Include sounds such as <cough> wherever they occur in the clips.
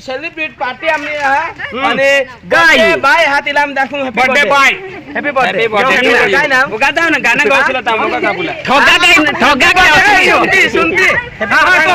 Celebrate party અમે અને ગાય બાય હાથ ઇલામ દાખું હેપી બર્થડે બાય હેપી બર્થડે ગાય નામ ગાતા ને ગાના ગાવ ચલાતા હું કાકા બોલા ઠોગા ગાય ઠોગા ગાય સુનતી સુનती हाँ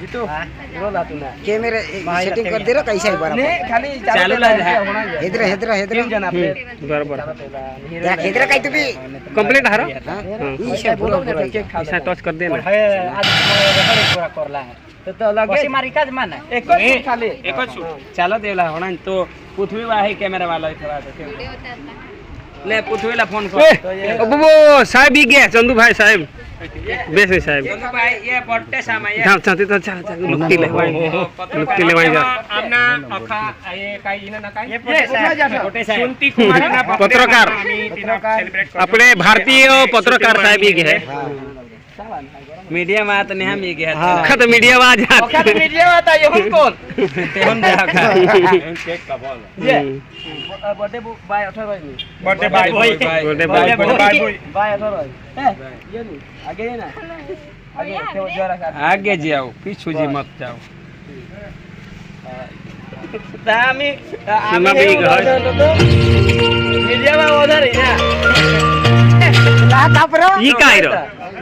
जीतू रोला तूने कैमरा सेटिंग कर दे रो कैसे एक बार खाली चालू ला है। इधर इधर इधर। जना पे हम्म, बराबर। देख इधर कई तू भी? कंप्लीट हारो? हाँ। हाँ। हाँ। ई से बोलो ऐसा टच कर देना। आज रेकॉर्ड पूरा करला है। तो तो लगे। मारी काज मान है। एक खाली। एक चलो देला होना तो पृथ्वी वाही कैमरा वाला थोड़ा तो ले पुठवेला फ़ोन कर। बबो साहब ही? गए चंदू भाई साहब। बेस है साहब। चंदू भाई ये पट्टे सामाई है चाते तो चल चल मुक्की ले। भाई तो तो मुक्की ले भाई अपना अखा ये काई ना काई? ये पट्टे साहब सुनती कुमार पत्रकार। अपने भारतीय पत्रकार साहब ही? गए हाँ। मीडिया में आता नहीं हम ये गया हां खत मीडिया में आ जाता खत मीडिया में आता ये हम कौन ते हम जा का केक का बोल ये बर्थडे बाय अठर भाई बर्थडे बाय बर्थडे बाय बर्थडे बाय बाय अठर भाई ये नहीं आगे ना आगे तो जरा का आगे जाओ पीछे जी मत जाओ दामी सीमा भी घर मीडिया में उधर ही ना ला तापरो ई कायरो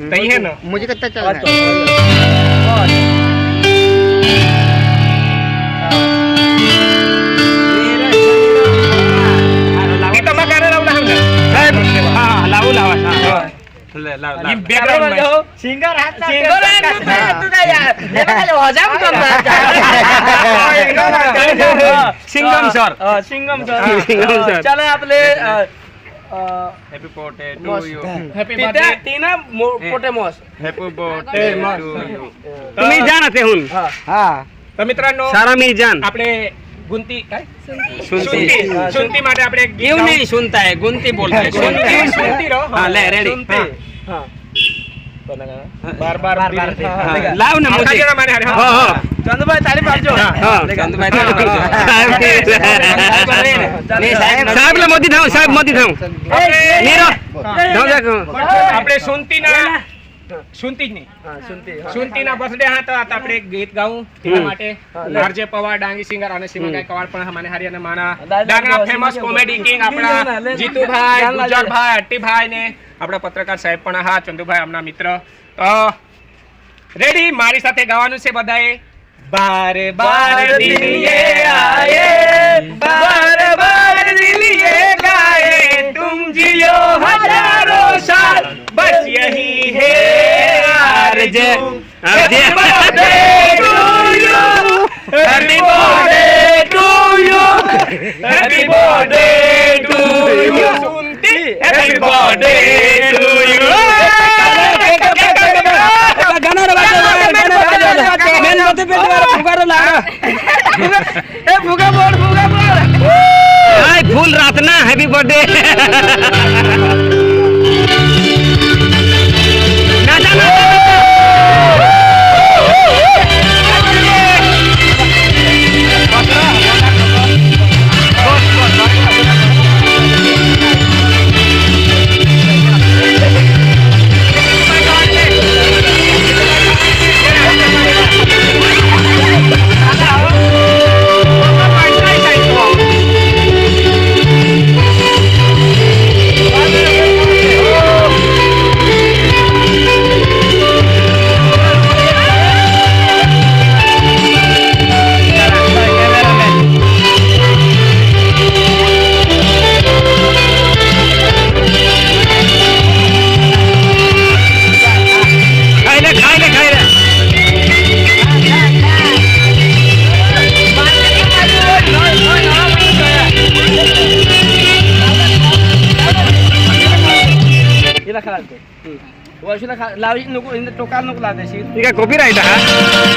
सही है ना मुझे कितना चल रहा सिंगर हाथ सिंगर हाथ तुझा यार हजाम सिंगम सर सिंगम सर चला आपले happy birthday to you happy birthday ટીના પોટેમોસ હેપી બર્થડે ટુ યુ तुम्ही जाण ते हुन હા. તો મિત્રો સારા મિરજાન આપણે ગુંતી સુનતી. સુનતી. માટે આપણે એક નહીં સુનતા હે ગુંતી બોલતા હે સુનતી. સુનતી રહો. હા લે રેડી હા. લાવ ને ચંદુભાઈ તાળી પાડજો ચંદુભાઈ પાડજો સાહેબ લે મોદી થાઉં સાહેબ મોદી થાઉં. નીરો. આપણે સુનતી ના સુનતી જ નહીં સુનતી ના બર્થડે હા તો આપણે એક ગીત ગાવું એના માટે. આરજે પવાર ડાંગી સિંગર અને સિંગરભાઈ કવાડ પણ મને હારી માના ડાંગના ફેમસ કોમેડી કિંગ આપણા જીતુભાઈ ગુજરભાઈ અટ્ટીભાઈ ને આપણા પત્રકાર સાહેબ પણ. હા ચંદુભાઈ આમના મિત્ર. રેડી મારી સાથે ગાવાનું છે બધાએ. બાર બાર દિન આયે બાર બાર इसलिए गाए तुम जियो हज़ारों साल बस यही है आरज़ू Happy. Happy birthday to you. Happy birthday. போட்டு कळशीला खा लावायची नको टोकाला नको लावायची ठीक आहे कॉपी राईट हा.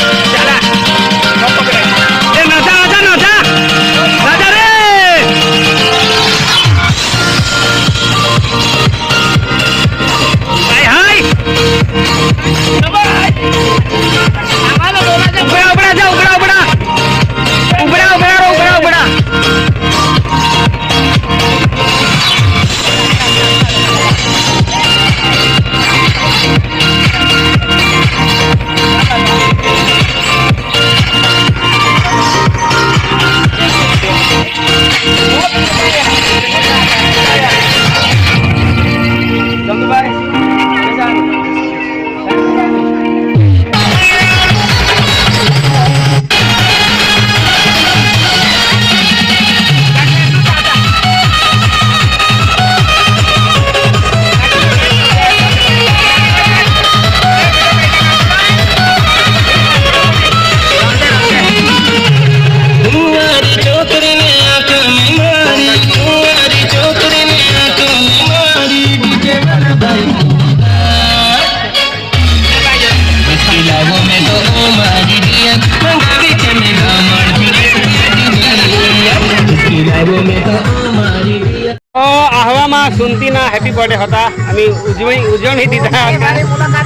सुनती ना हैप्पी बर्थडे होता। आम्ही उजवणी उजवणी दिता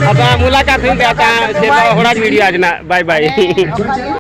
आता मुलाखत होता होड़ा वीडियो आज ना बाय बाय <laughs>